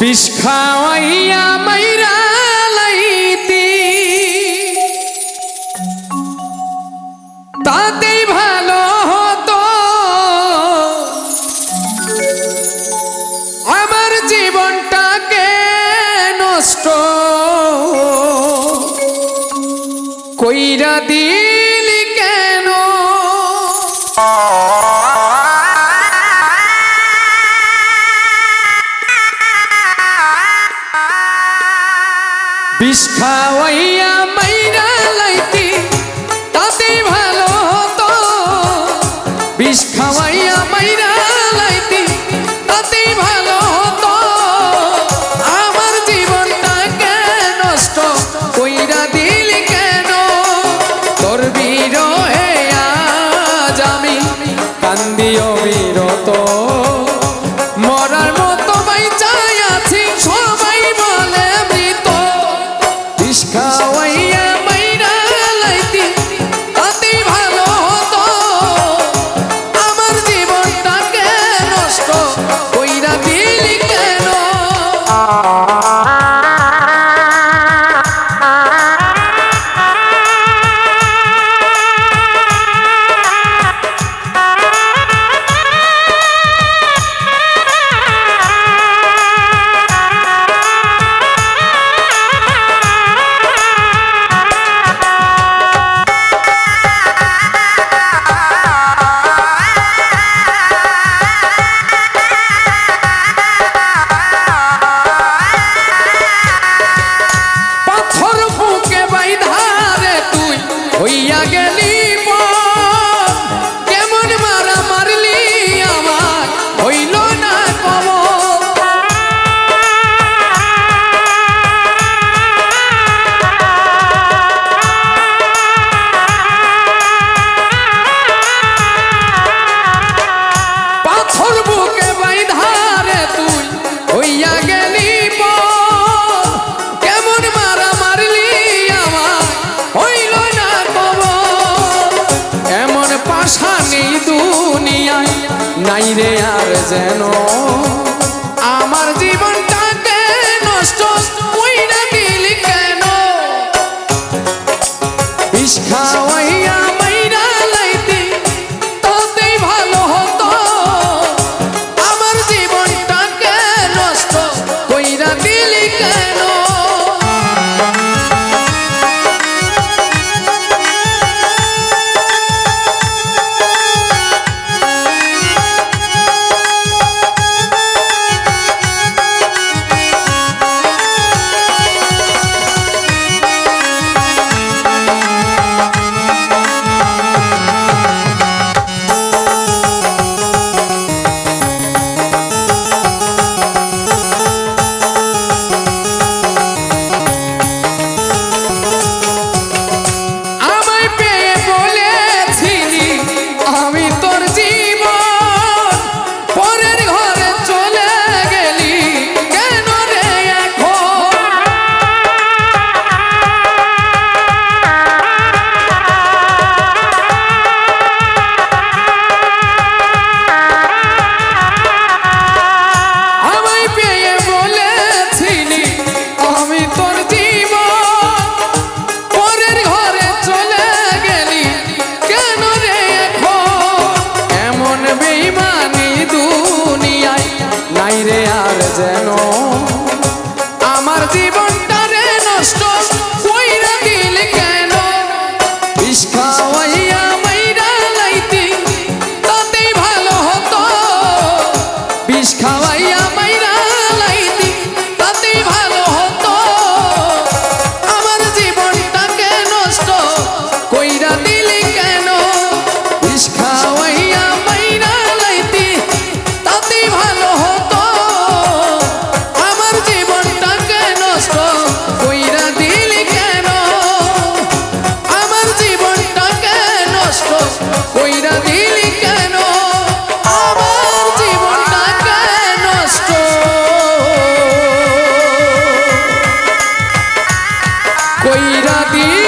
বিষ খাওয়াইয়া মাইরা লাইতি। তাতেই ভালো হতো। আমার জীবনটাকে নষ্ট। কইরা Biskawaya Mayra নাই রে আর যেন আমার জীবনটাকে নষ্ট কইরা দিলি কেন? বিষ খাওয়াইয়া এটা